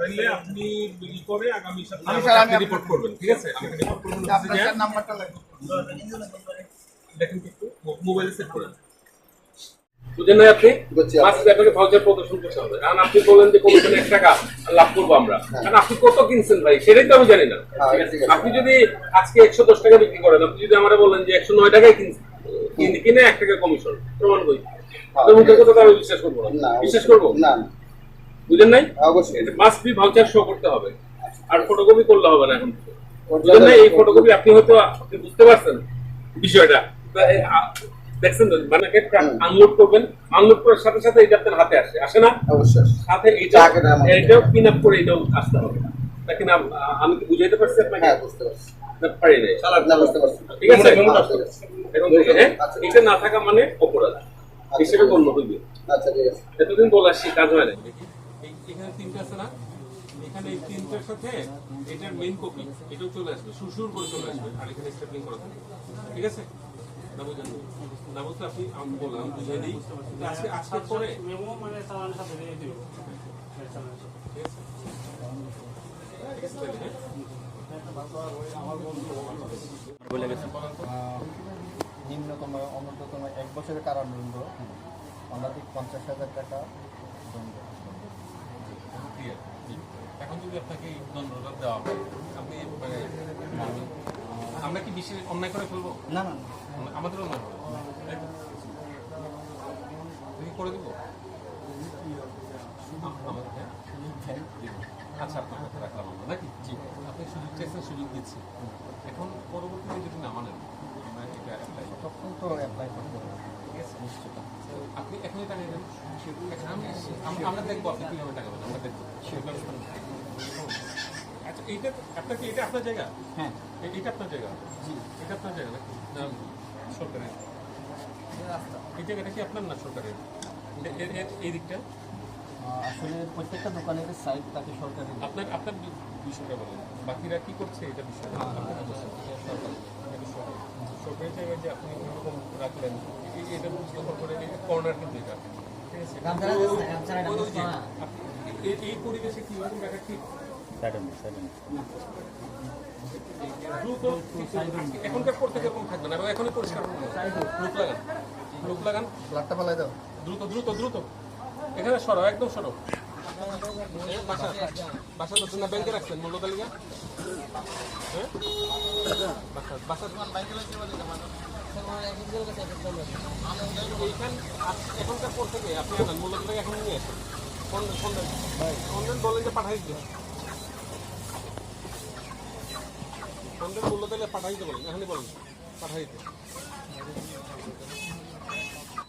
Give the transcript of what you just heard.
তাইলে আপনি ই করে আগামী সপ্তাহে আমি স্যার, আমি আপনি রিপোর্ট করবেন ঠিক আছে? আমাকে রিপোর্ট করবেন আপনার স্যার নাম্বারটা লাগবে। দেখেন একটু মোবাইলে সেট করে বুঝেন আপনি? মাস আপনাকে। ভাউচার প্রদর্শন করতে হবে। কারণ আপনি বলেন যে কমিশন এক টাকা লাভ করব আমরা। কারণ আপনি কত কিনছেন ভাই? সেটাই তো আমি জানি না। হ্যাঁ, আপনি যদি আজকে একশো দশ টাকা বিক্রি করেন আপনি যদি আমার বলেন যে একশো নয় টাকায় কিনছেন কিনে- কিনে এক টাকা কমিশন প্রমাণ করি। আমি বিশ্বাস করব না? না বিশ্বাস করব? না না। বুঝেন নাই? অবশ্যই। এটা মাস্ট বি ভাউচার শো করতে হবে। আর ফটোকপি করলে হবে না এখন বুঝলেন না এই ফটোকপি আপনি হয়তো আপনি বুঝতে পারছেন বিষয়টা। দেখছেন মানে। আনলোড করবেন। আনলোড করার সাথে সাথে এটা আপনার হাতে আসে। আসে না? অবশ্যই। সাথে আমাদের। এটাও পিন আপ করে এটাও আসতে হবে। দেখেন আম- আমি কি বুঝাইতে পারছি আপনাকে? হ্যাঁ বুঝতে পারছি। পারি নাই। না বুঝতে পারছি। ঠিক আছে হ্যাঁ, হ্যাঁ? আচ্ছা। এটা না থাকা মানে অপরাধ। হিসেবে গণ্য হইবে। আচ্ছা ঠিক আছে। এতদিন বলে আসছি কাজ হয় না এখানে তিনটা আছে না? এখানে এই তিনটার সাথে এটার মেইন কপি এটাও চলে আসবে, সুরসুর করে চলে আসবে, আর এখানে স্টেপলিং করা থাকে। ঠিক আছে? আপনি আমি বললাম আজকে মানে দিও নিম্নতম অনন্ততম এক বছরের কারাদণ্ড অনাধিক পঞ্চাশ হাজার টাকা দণ্ড। যদি আপনাকে দণ্ডটা দেওয়া হয় আপনি মানে আমরা কি বেশি অন্যায় করে ফেলব? না না আমাদেরও তাই তুমি করে দিব? হ্যাঁ? আচ্ছা আপনার কথা রাখলাম আমরা নাকি? জি। আপনি সুযোগ চাইছেন সুযোগ দিচ্ছি। এখন পরবর্তীতে যদি না মানেন আমরা এটা অ্যাপ্লাই তখন তো অ্যাপ্লাই করতে হবে। ঠিক আছে? নিশ্চিত আপনি এখনই টাকা দেবেন আমি আম- আমরা দেখব আপনি কীভাবে টাকা দেবেন আমরা দেখব। আচ্ছা এইটা আপনার কি এটা আপনার জায়গা? হ্যাঁ। এটা আপনার জায়গা? জি। এটা আপনার জায়গা নাকি? না সরকারের। এই জায়গাটা কি আপনার না সরকারের? এই দিকটা? আসলে প্রত্যেকটা দোকানের সাইড তাকে সরকারি আপনার আপনার বিষয়টা বলেন। বাকিরা কি করছে এটা বিষয় না। আপনার কি করছে? সরকার এটা সরকার। সরকারি জায়গায় যে আপনি এরকম রাখলেন এটা করে কর্নার কিন্তু এটা। ঠিক আছে। এই- এই পরিবেশে কি এরকম রাখা ঠিক দ্রুত এখনকার পর থেকে এরকম থাকবে না এবং এখনই পরিষ্কার করুন। লাগান লোক লাগান। ব্লাডটা পালাই দাও। দ্রুত দ্রুত দ্রুত। এখানে সরো একদম সরো। বাসা বাসা তো না ব্যাংকে রাখছেন মূল্য তালিকা? হ্যাঁ? বাসা বাসা এইখান আপ- এখনকার পর থেকে আপনি আনান মূল্য তালিকা এখন নিয়ে আসেন। ফোন ফোন দেন। ফোন দেন বলেন যে পাঠাই দিতে ফোন দেন মূল্য তালিকা পাঠাই দিতে এখনই বলেন, পাঠাই